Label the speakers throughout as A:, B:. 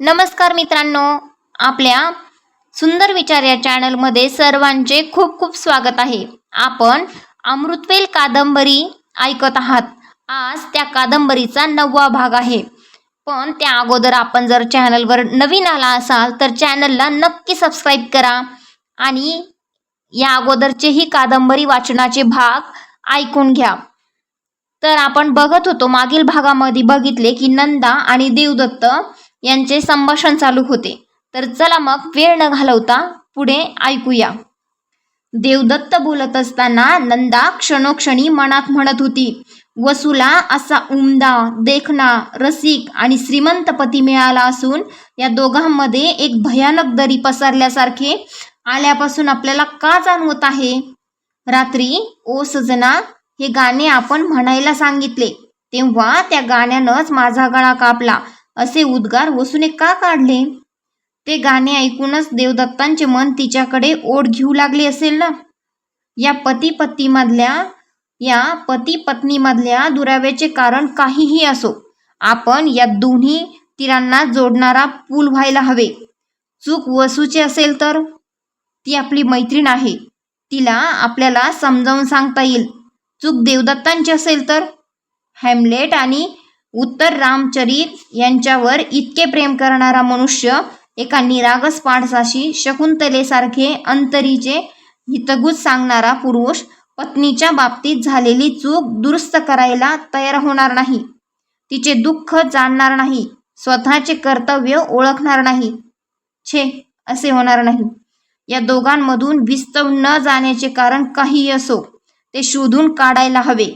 A: नमस्कार मित्रांनो आपल्या सुंदर विचार या चॅनलमध्ये सर्वांचे खूप खूप स्वागत आहे. आपण अमृतवेल कादंबरी ऐकत आहात. आज त्या कादंबरीचा नववा भाग आहे. पण त्या अगोदर आपण जर चॅनलवर नवीन आला असाल तर चॅनलला नक्की सबस्क्राईब करा आणि या अगोदरचेही कादंबरी वाचनाचे भाग ऐकून घ्या. तर आपण बघत होतो मागील भागामध्ये बघितले की नंदा आणि देवदत्त यांचे संभाषण चालू होते. तर चला मग वेळ न घालवता पुढे ऐकूया. देवदत्त बोलत असताना नंदा क्षणोक्षणी मनात म्हणत होती वसुला असा उमदा देखणा रसिक आणि श्रीमंत पती मिळाला असून या दोघांमध्ये एक भयानक दरी पसरल्यासारखे आल्यापासून आपल्याला का जाणवत आहे? रात्री ओ सजना हे गाणे आपण म्हणायला सांगितले. तेव्हा त्या गाण्यानंच माझा गळा कापला. असे उद्गार वसूने का काढले? ते गाणे ऐकूनच देवदत्तांचे मन तिच्याकडे ओढ घेऊ लागले असेल ना? या पती पत्नीमधल्या या पती पत्नीमधल्या दुराव्याचे कारण काहीही असो आपण या दोन्ही तीरांना जोडणारा पूल व्हायला हवे. चूक वसूची असेल तर? ती आपली मैत्रीण आहे. तिला आपल्याला समजावून सांगता येईल. चूक देवदत्तांची असेल तर? हॅमलेट आणि उत्तर रामचरित यांच्यावर इतके प्रेम करणारा मनुष्य एका निरागस पाडसाशी शकुंतलेसारखे अंतरीचे हितगुज सांगणारा पुरुष पत्नीच्या बाबतीत झालेली चूक दुरुस्त करायला तयार होणार नाही. तिचे दुःख जाणणार नाही. स्वतःचे कर्तव्य ओळखणार नाही. छे असे होणार नाही. या दोघांमधून विस्तव न जाण्याचे कारण काहीही असो ते शोधून काढायला हवे.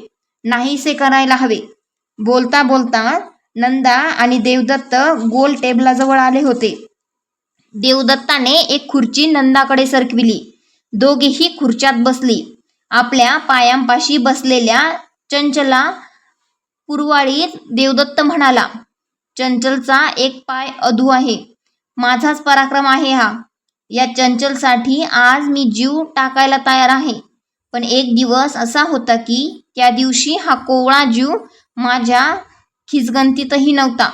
A: नाहीसे करायला हवे. बोलता बोलता नंदा आणि देवदत्त गोल टेबलाजवळ आले होते. देवदत्ताने एक खुर्ची नंदाकडे सरकविली. दोघेही खुर्च्यात बसली. आपल्या पायांपाशी बसलेल्या चंचला पुरवाळीत देवदत्त म्हणाला चंचलचा एक पाय अधू आहे. माझाच पराक्रम आहे हा. या चंचलसाठी आज मी जीव टाकायला तयार आहे. पण एक दिवस असा होता की त्या दिवशी हा कोवळा जीव माझ्या खिचगंतीतही नव्हता.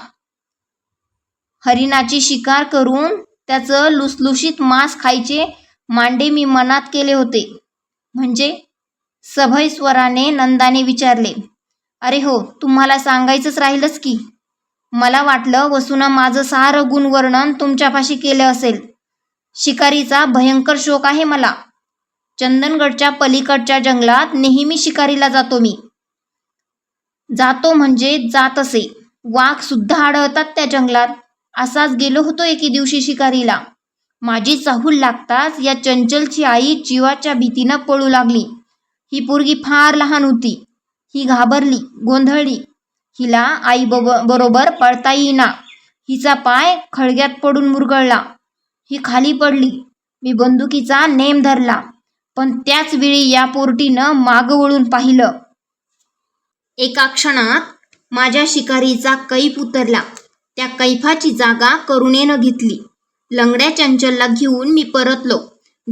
A: हरिणाची शिकार करून त्याचं लुसलुशीत मांस खायचे मांडे मी मनात केले होते. म्हणजे सभय स्वराने नंदाने विचारले अरे हो तुम्हाला सांगायचंच राहीलच की. मला वाटलं वसुनं माझं सारं गुणवर्णन तुमच्यापाशी केलं असेल. शिकारीचा भयंकर शोक आहे मला. चंदनगडच्या पलीकडच्या जंगलात नेहमी शिकारीला जातो मी. जातो म्हणजे जात असे. वाघ सुद्धा आढळतात त्या जंगलात. असाच गेलो होतो एके दिवशी शिकारीला. माझी चाहूल लागताच या चंचलची आई जीवाच्या भीतीनं पळू लागली. ही पोरगी फार लहान होती. ही घाबरली गोंधळली. हिला आई बब बरोबर पळता येईना. हिचा पाय खळग्यात पडून मुरगळला. ही खाली पडली. मी बंदुकीचा नेम धरला. पण त्याच वेळी या पोरटीनं मागं वळून पाहिलं. एका क्षणात माझ्या शिकारीचा कैफ उतरला. त्या कैफाची जागा करुणेनं घेतली. लंगड्या चंचलला घेऊन मी परतलो.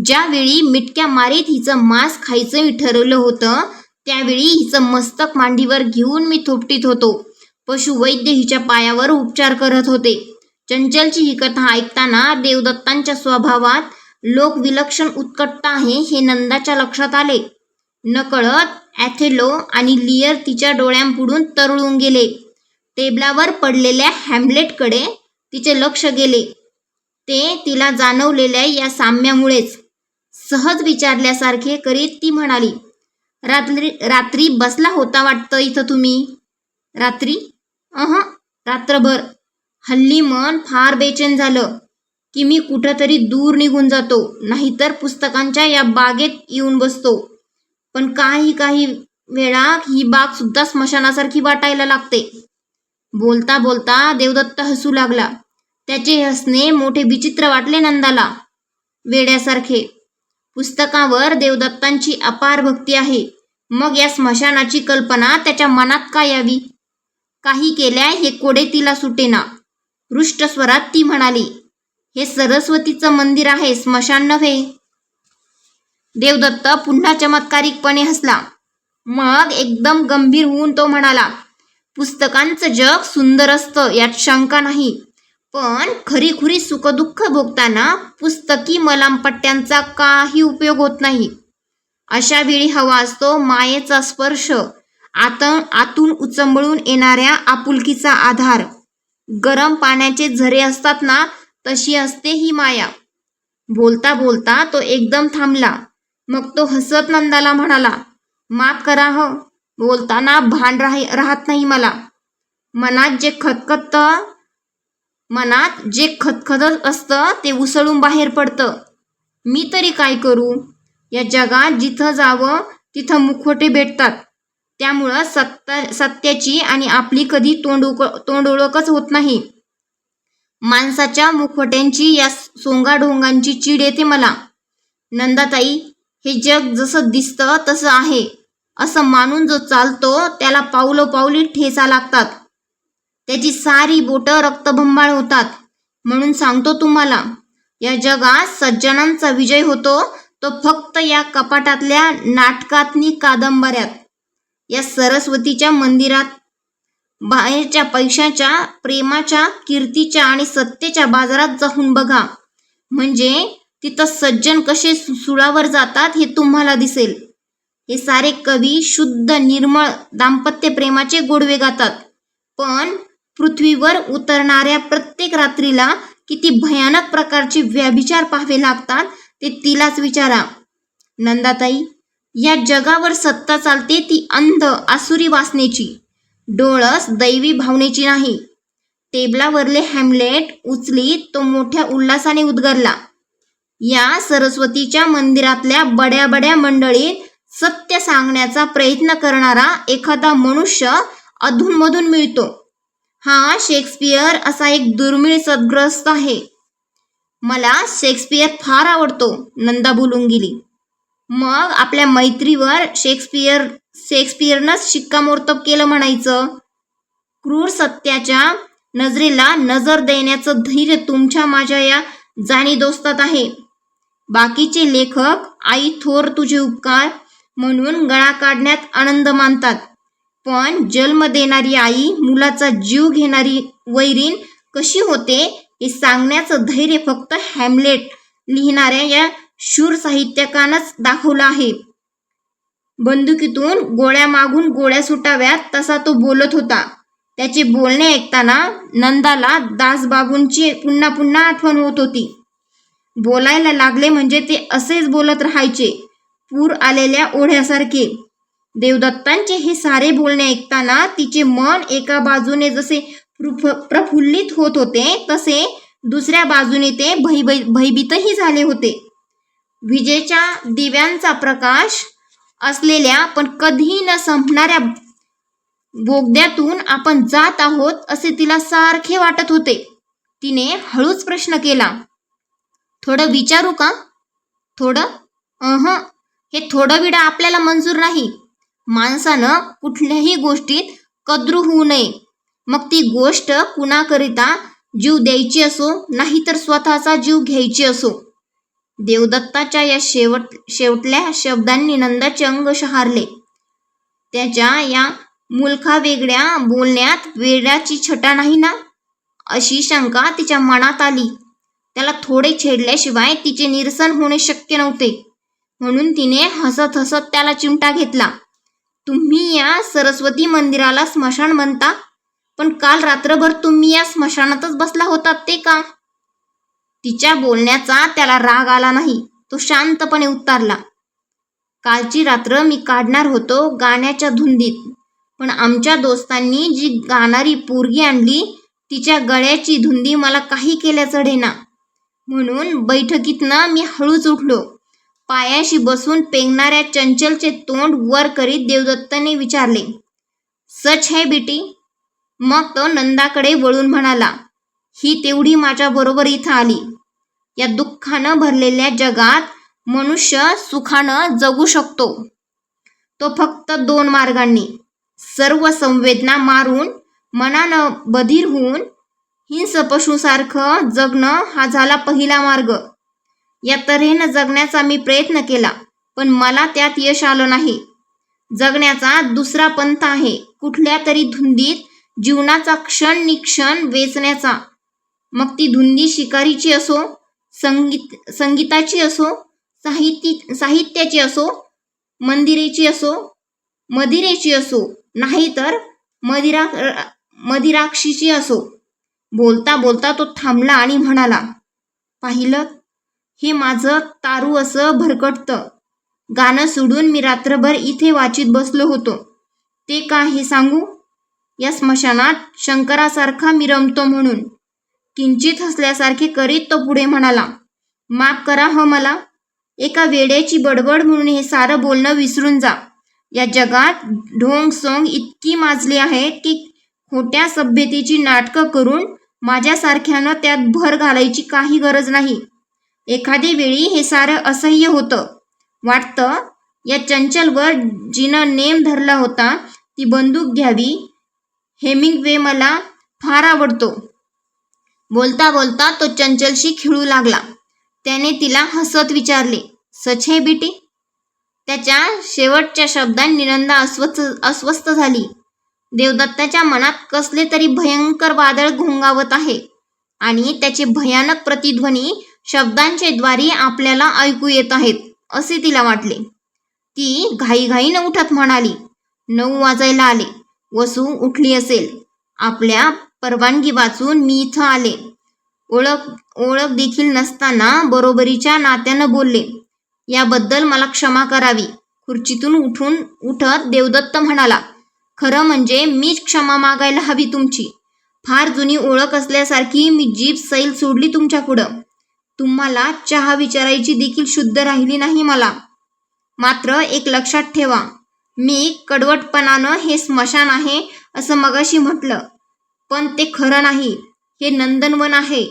A: ज्यावेळी मिटक्या मारीत हिचं मांस खायचं मी ठरवलं होतं त्यावेळी हिचं मस्तक मांडीवर घेऊन मी थोपटीत होतो. पशुवैद्य हिच्या पायावर उपचार करत होते. चंचलची ही कथा ऐकताना देवदत्तांच्या स्वभावात लोक विलक्षण उत्कटता आहे हे नंदाच्या लक्षात आले. नकळत ॲथेलो आणि लियर तिच्या डोळ्यांपुढून तरळून गेले. टेबलावर पडलेल्या हॅमलेटकडे तिचे लक्ष गेले. ते तिला जाणवलेल्या या साम्यामुळेच. सहज विचारल्यासारखे करीत ती म्हणाली रात्री रात्री बसला होता वाटतं इथं तुम्ही? रात्री? अह रात्रभर. हल्ली मन फार बेचैन झालं की मी कुठंतरी दूर निघून जातो नाहीतर पुस्तकांच्या या बागेत येऊन बसतो. पण काही काही वेळा ही बाग सुद्धा स्मशानासारखी वाटायला लागते. बोलता बोलता देवदत्त हसू लागला. त्याचे हसणे मोठे विचित्र वाटले नंदाला. वेड्यासारखे. पुस्तकावर देवदत्तांची अपार भक्ती आहे. मग या स्मशानाची कल्पना त्याच्या मनात का यावी? काही केल्या हे कोडे तिला सुटेना. रुष्ट स्वरात ती म्हणाली हे सरस्वतीचं मंदिर आहे स्मशान नव्हे. देवदत्त पुन्हा चमत्कारिकपणे हसला. मग एकदम गंभीर होऊन तो म्हणाला पुस्तकांचं जग सुंदर असतं यात शंका नाही. पण खरीखुरी सुखदुःख भोगताना पुस्तकी मलामपट्ट्यांचा काही उपयोग होत नाही. अशा वेळी हवा असतो मायेचा स्पर्श आत आतून उचंबळून येणाऱ्या आपुलकीचा आधार. गरम पाण्याचे झरे असतात ना तशी असते ही माया. बोलता बोलता तो एकदम थांबला. मग तो हसत नंदाला म्हणाला माफ करा ह बोलताना भान राही राहत नाही मला. मनात जे खतखत मनात जे खतखतत असतं ते उसळून बाहेर पडतं. मी तरी काय करू? या जगात जिथं जावं तिथं मुखवटे भेटतात. त्यामुळं सत्ता सत्याची आणि आपली कधी तोंड तोंड ओळखच होत नाही. माणसाच्या मुखवट्यांची या सोंगाढोंगांची चीड येते मला. नंदाताई हे जग जसं दिसतं तसं आहे. असं मानून जो चालतो त्याला पावलोपावली ठेचा लागतात. त्याची सारी बोटं रक्तभंबाळ होतात. म्हणून सांगतो तुम्हाला या जगात सज्जनांचा विजय होतो तो फक्त या कपाटातल्या नाटकातनी कादंबऱ्यात या सरस्वतीच्या मंदिरात. बाहेरच्या पैशाच्या प्रेमाच्या कीर्तीच्या आणि सत्तेच्या बाजारात जाऊन बघा. म्हणजे तिथं सज्जन कसे सु- सुळावर जातात हे तुम्हाला दिसेल. हे सारे कवी शुद्ध निर्मळ दाम्पत्य प्रेमाचे गोडवे गातात. पण पृथ्वीवर उतरणाऱ्या प्रत्येक रात्रीला किती भयानक प्रकारचे व्याभिचार पाहावे लागतात ते तिलाच विचारा. नंदाताई या जगावर सत्ता चालते ती अंध आसुरी वासनेची. डोळस दैवी भावनेची नाही. टेबलावरले हॅमलेट उचली तो मोठ्या उल्हासाने उद्गारला. या सरस्वतीच्या मंदिरातल्या बड्या बड्या मंडळीत सत्य सांगण्याचा प्रयत्न करणारा एखादा मनुष्य अधूनमधून मिळतो. हा शेक्सपियर असा एक दुर्मिळ सद्ग्रस्त आहे. मला शेक्सपियर फार आवडतो नंदा बोलून गेली. मग आपल्या मैत्रीवर शेक्सपियर शेक्सपियरनंच शिक्कामोर्तब केलं म्हणायचं? क्रूर सत्याच्या नजरेला नजर देण्याचं धैर्य तुमच्या माझ्या या जाणी दोस्तात आहे. बाकीचे लेखक आई थोर तुझे उपकार म्हणून गळा काढण्यात आनंद मानतात. पण जन्म देणारी आई मुलाचा जीव घेणारी वैरीण कशी होते हे सांगण्याचं धैर्य फक्त हॅमलेट लिहिणाऱ्या या शूर साहित्यकानंच दाखवलं आहे. बंदुकीतून गोळ्या मागून गोळ्या सुटाव्यात तसा तो बोलत होता. त्याचे बोलणे ऐकताना नंदाला दासबाबूंची पुन्हा पुन्हा आठवण होत होती. बोलायला लागले म्हणजे ते असेच बोलत राहायचे. पूर आलेल्या ओढ्यासारखे. देवदत्तांचे हे सारे बोलणे ऐकताना तिचे मन एका बाजूने जसे प्रफ प्रफुल्लित होत होते तसे दुसऱ्या बाजूने ते भयभय भयभीतही झाले होते. विजेच्या दिव्यांचा प्रकाश असलेल्या पण कधी न संपणाऱ्या बोगद्यातून आपण जात आहोत असे तिला सारखे वाटत होते. तिने हळूच प्रश्न केला. थोडं विचारू का? थोडं? अह. हे थोडं विडा आपल्याला मंजूर नाही. माणसानं कुठल्याही गोष्टीत कद्रू होऊ नये. मग ती गोष्ट कुणाकरिता जीव द्यायची असो नाहीतर स्वतःचा जीव घ्यायची असो. देवदत्ताच्या या शेवट शेवटल्या शब्दांनी नंदाचे अंग शहारले. त्याच्या या मुलखा वेगळ्या बोलण्यात वेड्याची छटा नाही ना? अशी शंका तिच्या मनात आली. त्याला थोडे छेडल्याशिवाय तिचे निरसन होणे शक्य नव्हते. म्हणून तिने हसत हसत त्याला चिमटा घेतला. तुम्ही या सरस्वती मंदिराला स्मशान म्हणता? पण काल रात्रभर तुम्ही या स्मशानातच बसला होतात ते का? तिच्या बोलण्याचा त्याला राग आला नाही. तो शांतपणे उत्तरला कालची रात्र मी काढणार होतो गाण्याच्या धुंदीत. पण आमच्या दोस्तांनी जी गाणारी पोरगी आणली तिच्या गळ्याची धुंदी मला काही केल्या चढेना म्हणून बैठकीतनं मी हळूच उठलो. पायाशी बसून पेंगणाऱ्या चंचलचे तोंड वर करीत देवदत्तने विचारले सच है बेटी? मग तो नंदाकडे वळून म्हणाला ही तेवढी माझ्या बरोबर इथं आली. या दुःखानं भरलेल्या जगात मनुष्य सुखानं जगू शकतो. तो फक्त दोन मार्गांनी सर्व संवेदना मारून मनानं बधीर होऊन हिंस पशुसारखं जगणं हा झाला पहिला मार्ग. या तऱ्हेनं जगण्याचा मी प्रयत्न केला पण मला त्यात यश आलं नाही. जगण्याचा दुसरा पंथ आहे कुठल्या तरी धुंदीत जीवनाचा क्षण निक्षण वेचण्याचा. मग ती धुंदी शिकारीची असो संगीत संगीताची असो साहित्य साहित्याची असो मंदिरेची असो मदिरेची असो नाहीतर मदिरा मदिराक्षीची असो. बोलता बोलता तो थांबला आणि म्हणाला पाहिलं हे माझं तारू असं भरकटतं. गाणं सोडून मी रात्रभर इथे वाचित बसलो होतो. ते का हे सांगू? या स्मशानात शंकरासारखा मी रमतो म्हणून. किंचित हसल्यासारखे करीत तो पुढे म्हणाला माफ करा ह मला. एका वेड्याची बडबड म्हणून हे सारं बोलणं विसरून जा. या जगात ढोंग सोंग इतकी माजली आहे की खोट्या सभ्यतेची नाटकं करून माझ्यासारख्यानं त्यात भर घालायची काही गरज नाही. एखादी वेळी हे सारं असह्य होतं. वाटतं या चंचलवर जिनं नेम धरला होता ती बंदूक घ्यावी हेमिंगवे मला फार आवडतो. बोलता बोलता तो चंचलशी खिळू लागला. त्याने तिला हसत विचारले सच हे बिटी? त्याच्या शेवटच्या शब्दांनी नंदा अस्वस्थ अस्वस्थ झाली. देवदत्ताच्या मनात कसले तरी भयंकर वादळ घोंगावत आहे आणि त्याचे भयानक प्रतिध्वनी शब्दांचे द्वारे आपल्याला ऐकू येत आहेत असे तिला वाटले. ती घाईघाईनं उठत म्हणाली नऊ वाजायला आले वसू उठली असेल. आपल्या परवानगी वाचून मी इथं आले. ओळख ओळख देखील नसताना बरोबरीच्या नात्यानं बोलले याबद्दल मला क्षमा करावी. खुर्चीतून उठून उठत देवदत्त म्हणाला खरं म्हणजे मीच क्षमा मागायला हवी तुमची. फार जुनी ओळख असल्यासारखी मी जीप सैल सोडली तुमच्या पुढं. तुम्हाला चहा विचारायची देखील शुद्ध राहिली नाही मला. मात्र एक लक्षात ठेवा मी कडवटपणानं हे स्मशान आहे असं मगाशी म्हटलं. पण ते खरं नाही हे नंदनवन आहे.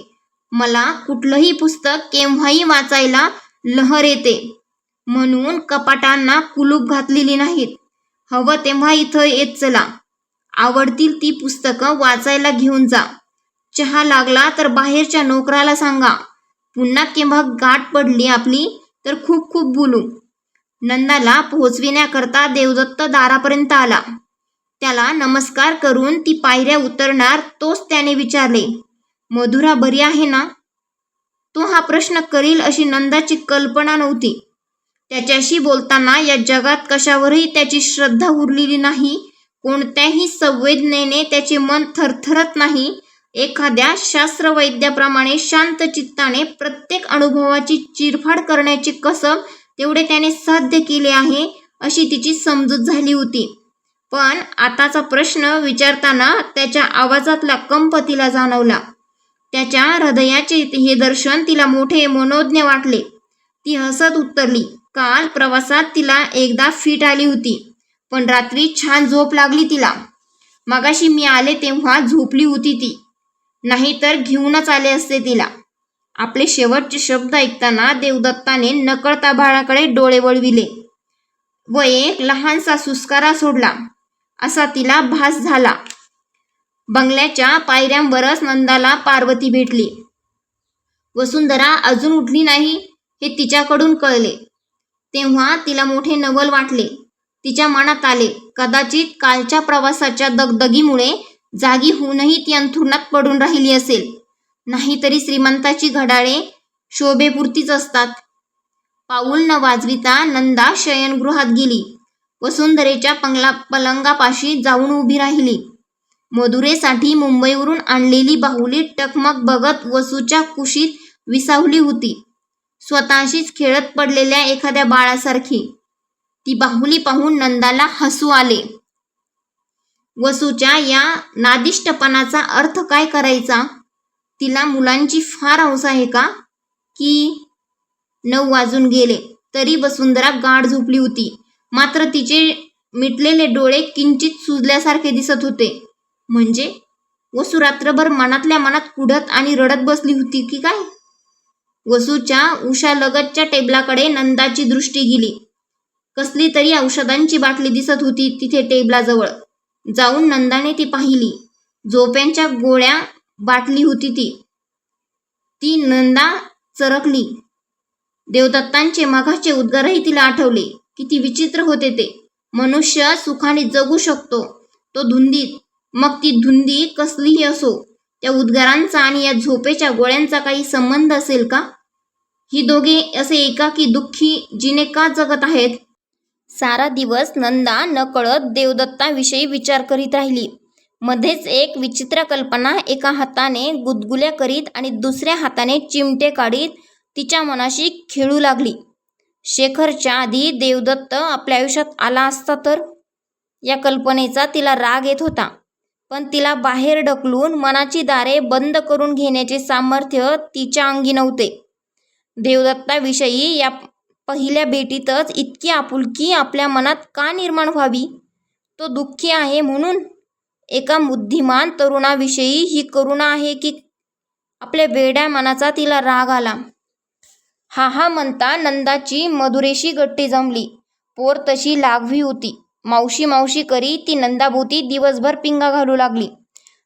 A: मला कुठलंही पुस्तक केव्हाही वाचायला लहर येते. म्हणून कपाटांना कुलूप घातलेली नाहीत. हवं तेव्हा इथं येत चला. आवडतील ती पुस्तकं वाचायला घेऊन जा. चहा लागला तर बाहेरच्या नोकराला सांगा. पुन्हा केव्हा गाठ पडली आपली तर खूप खूप बोलू. नंदाला पोहोचविण्याकरता देवदत्त दारापर्यंत आला. त्याला नमस्कार करून ती पायऱ्या उतरणार तोच त्याने विचारले. मधुरा बरी आहे ना? तो हा प्रश्न करील अशी नंदाची कल्पना नव्हती. त्याच्याशी बोलताना या जगात कशावरही त्याची श्रद्धा उरलेली नाही कोणत्याही संवेदनेने त्याचे मन थरथरत नाही. एखाद्या शास्त्रवैद्याप्रमाणे शांत चित्ताने प्रत्येक अनुभवाची चिरफाड करण्याची कसब तेवढे त्याने साध्य केले आहे अशी तिची समजूत झाली होती. पण आताचा प्रश्न विचारताना त्याच्या आवाजातला कंप तिला जाणवला. त्याच्या हृदयाचे हे दर्शन तिला मोठे मनोज्ञ वाटले. ती हसत उत्तरली काल प्रवासात तिला एकदा फिट आली होती पण रात्री छान झोप लागली तिला. मगाशी मी आले तेव्हा झोपली होती ती. नाहीतर घेऊनच आले असते तिला. आपले शेवटचे शब्द ऐकताना देवदत्ताने नकळता बाळाकडे डोळे वळविले. व एक लहानसा सुस्कारा सोडला. असा तिला भास झाला. बंगल्याच्या पायऱ्यांवरच नंदाला पार्वती भेटली. वसुंधरा अजून उठली नाही हे तिच्याकडून कळले. तेव्हा तिला मोठे नवल वाटले. तिच्या मनात आले कदाचित कालच्या प्रवासाच्या दगदगीमुळे जागी होऊनही ती अंथरुणात पडून राहिली असेल. नाहीतरी श्रीमंताची घडाळे शोभेपुरतीच असतात. पाऊल न वाजविता नंदा शयनगृहात गेली. वसुंधरेच्या पंगला पलंगापाशी जाऊन उभी राहिली. मधुरेसाठी मुंबईवरून आणलेली बाहुली टकमक बघत वसूच्या कुशीत विसावली होती. स्वतःशीच खेळत पडलेल्या एखाद्या बाळासारखी. ती बाहुली पाहून नंदाला हसू आले. वसूच्या या नादिष्टपणाचा अर्थ काय करायचा? तिला मुलांची फार हौस आहे का? की नऊ वाजून गेले तरी वसुंधरा गाढ झोपली होती. मात्र तिचे मिटलेले डोळे किंचित सुजल्यासारखे दिसत होते. म्हणजे? वसू रात्रभर मनातल्या मनात कुढत आणि रडत बसली होती की काय? वसूच्या उशालगतच्या टेबलाकडे नंदाची दृष्टी गेली. कसली तरी औषधांची बाटली दिसत होती तिथे टेबलाजवळ. जाऊन नंदाने ती पाहिली. झोप्यांच्या गोळ्या बाटली होती ती. ती नंदा चरकली. देवदत्तांचे मघाचे उद्गारही तिला आठवले. किती विचित्र होते ते. मनुष्य सुखाने जगू शकतो. तो धुंदीत. मग ती धुंदी कसलीही असो. त्या उद्गारांचा आणि या झोपेच्या गोळ्यांचा काही संबंध असेल का? ही दोघे असे एकाकी दुःखी जिने का जगत आहेत? सारा दिवस नंदा नकळत देवदत्ताविषयी विचार करीत राहिली. मध्येच एक विचित्र कल्पना एका हाताने गुदगुल्या करीत आणि दुसऱ्या हाताने चिमटे काढीत तिच्या मनाशी खेळू लागली. शेखरच्या आधी देवदत्त आपल्या आयुष्यात आला असता तर? या कल्पनेचा तिला राग येत होता. पण तिला बाहेर ढकलून मनाची दारे बंद करून घेण्याचे सामर्थ्य तिच्या अंगी नव्हते. देवदत्ताविषयी या पहिल्या भेटीतच इतकी आपुलकी आपल्या मनात का निर्माण व्हावी? तो दुःखी आहे म्हणून एका बुद्धिमान तरुणाविषयी ही करुणा आहे की आपल्या वेड्या मनाचा तिला राग आला. हा हा म्हणता नंदाची मधुरेशी गट्टी जमली. पोर तशी लागवी होती. मावशी मावशी करी ती नंदाभोवती दिवसभर पिंगा घालू लागली.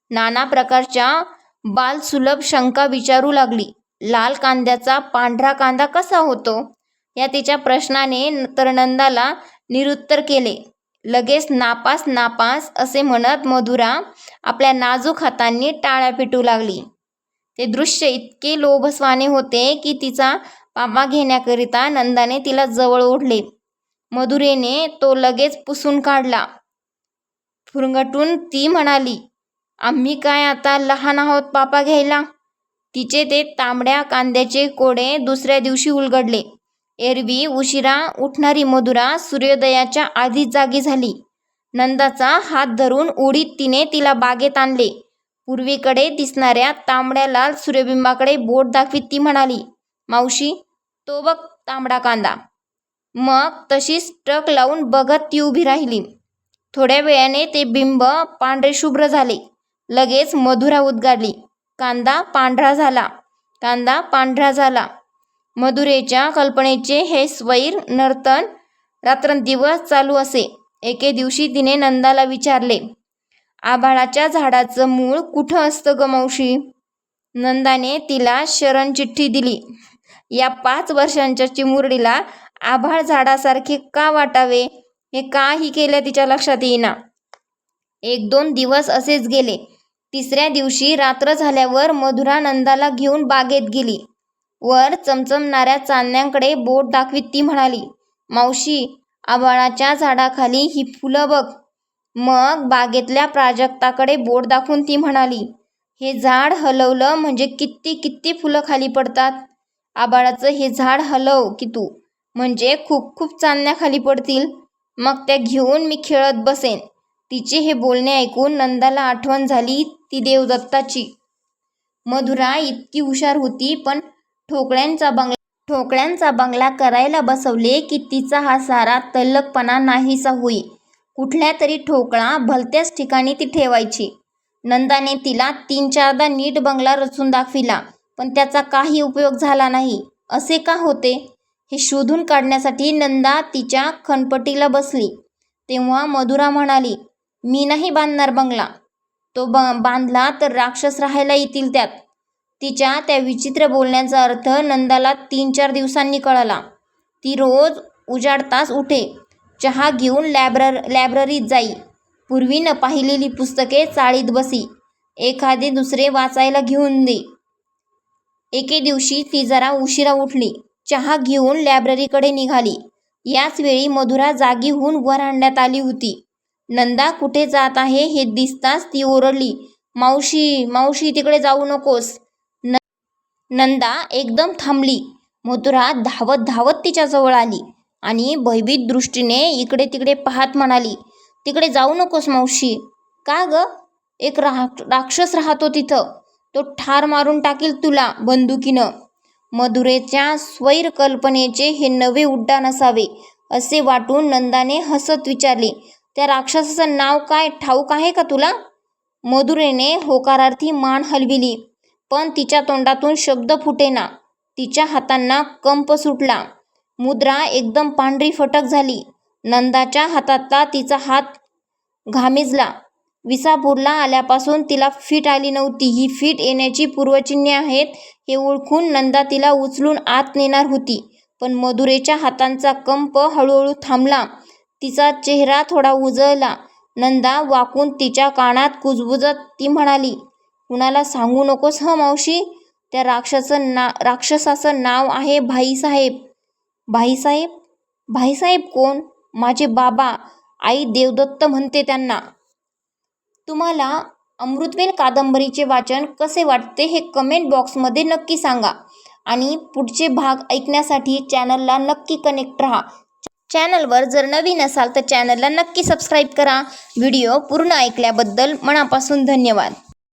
A: नाना प्रकारच्या बालसुलभ शंका विचारू लागली. लाल कांद्याचा पांढरा कांदा कसा होतो? या तिच्या प्रश्नाने तर नंदाला निरुत्तर केले. लगेच नापास नापास असे म्हणत मधुरा आपल्या नाजूक हातांनी टाळ्या पिटू लागली. ते दृश्य इतके लोभस्वाने होते की तिचा पापा घेण्याकरिता नंदाने तिला जवळ ओढले. मधुरेने तो लगेच पुसून काढला. फुरंगटून ती म्हणाली आम्ही काय आता लहान आहोत पापा घ्यायला? तिचे ते तांबड्या कांद्याचे कोडे दुसऱ्या दिवशी उलगडले. एरवी उशिरा उठणारी मधुरा सूर्योदयाच्या आधीच जागी झाली. नंदाचा हात धरून उडीत तिने तिला बागेत आणले. पूर्वीकडे दिसणाऱ्या तांबड्या लाल सूर्यबिंबाकडे बोट दाखवीत ती म्हणाली मावशी तो बघ तांबडा कांदा. मग तशीच ट्रक लावून बघत ती उभी राहिली. थोड्या वेळाने ते बिंब पांढरे शुभ्र झाले. लगेच मधुरा उद्गारली कांदा पांढरा झाला. कांदा पांढरा झाला. मधुरेच्या कल्पनेचे हे स्वैर नर्तन रात्रंदिवस चालू असे. एके दिवशी तिने नंदाला विचारले आभाळाच्या झाडाचं मूळ कुठं असतं ग मावशी? नंदाने तिला शरण चिठ्ठी दिली. या पाच वर्षांच्या चिमुरडीला आभाळ झाडासारखे का वाटावे? हे काही केल्या तिच्या लक्षात येईना. एक दोन दिवस असेच गेले. तिसऱ्या दिवशी रात्र झाल्यावर मधुरा नंदाला घेऊन बागेत गेली. वर चमचमणाऱ्या चांदण्यांकडे बोट दाखवीत ती म्हणाली मावशी आबाळाच्या झाडाखाली ही फुलं बघ. मग बागेतल्या प्राजक्ताकडे बोट दाखवून ती म्हणाली हे झाड हलवलं म्हणजे किती किती फुलं खाली पडतात? आबाळाचं हे झाड हलव की तू? म्हणजे खूप खूप चांदण्या खाली पडतील. मग त्या घेऊन मी खेळत बसेन. तिचे हे बोलणे ऐकून नंदाला आठवण झाली ती देवदत्ताची. मधुरा इतकी हुशार होती पण ठोकळ्यांचा बंगला ठोकळ्यांचा बंगला करायला बसवले की तिचा हा सारा तल्लकपणा नाहीसा होई. कुठल्या तरी ठोकळा भलत्याच ठिकाणी ती ठेवायची. नंदाने तिला तीन चारदा नीट बंगला रचून दाखविला पण त्याचा काही उपयोग झाला नाही. असे का होते? हे शोधून काढण्यासाठी नंदा तिच्या खणपटीला बसली. तेव्हा मधुरा म्हणाली मी नाही बांधणार बंगला. तो ब बांधला तर राक्षस राहायला येतील त्यात. तिच्या त्या विचित्र बोलण्याचा अर्थ नंदाला तीन चार दिवसांनी कळाला. ती रोज उजाडताच उठे. चहा घेऊन लॅब्रर लायब्ररीत जाई. पूर्वी न पाहिलेली पुस्तके चाळीत बसी. एखादे दुसरे वाचायला घेऊन दे. एके दिवशी ती जरा उशिरा उठली. चहा घेऊन लायब्ररीकडे निघाली. याच वेळी मधुरा जागी होऊन वर आणण्यात आली होती. नंदा कुठे जात आहे हे दिसताच ती ओरडली. मावशी मावशी तिकडे जाऊ नकोस. न नंदा एकदम थांबली. मधुरा धावत धावत तिच्याजवळ आली आणि भयभीत दृष्टीने इकडे तिकडे पाहत म्हणाली तिकडे जाऊ नकोस मावशी. का ग? एक रा राक्षस राहतो तिथं. तो ठार मारून टाकील तुला बंदुकीनं. मधुरेच्या स्वैर कल्पनेचे हे नवे उड्डाण असावे असे वाटून नंदाने हसत विचारले त्या राक्षसाचं नाव काय? ठाऊक आहे का तुला? मधुरेने होकारार्थी मान हलविली पण तिच्या तोंडातून शब्द फुटेना. तिच्या हातांना कंप सुटला. मुद्रा एकदम पांढरी फटक झाली. नंदाच्या हातातला तिचा हात घामिजला. विसापूरला आल्यापासून तिला फिट आली नव्हती. ही फिट येण्याची पूर्वचिन्हे आहेत हे ओळखून नंदा तिला उचलून आत नेणार होती. पण मधुरेच्या हातांचा कंप हळूहळू थांबला. तिचा चेहरा थोडा उजळला. नंदा वाकून तिच्या कानात कुजबुजत ती म्हणाली कुणाला सांगू नकोस ह मावशी? त्या राक्षसाचं ना राक्षसाचं नाव आहे भाईसाहेब. भाईसाहेब? भाईसाहेब कोण? माझे बाबा आई देवदत्त म्हणते त्यांना. तुम्हाला अमृतवेल कादंबरीचे वाचन कसे वाटते हे कमेंट बॉक्समध्ये नक्की सांगा आणि पुढचे भाग ऐकण्यासाठी चॅनलला नक्की कनेक्ट राहा. चॅनलवर जर नवीन असाल तर चॅनलला नक्की सबस्क्राईब करा. व्हिडिओ पूर्ण ऐकल्याबद्दल मनापासून धन्यवाद.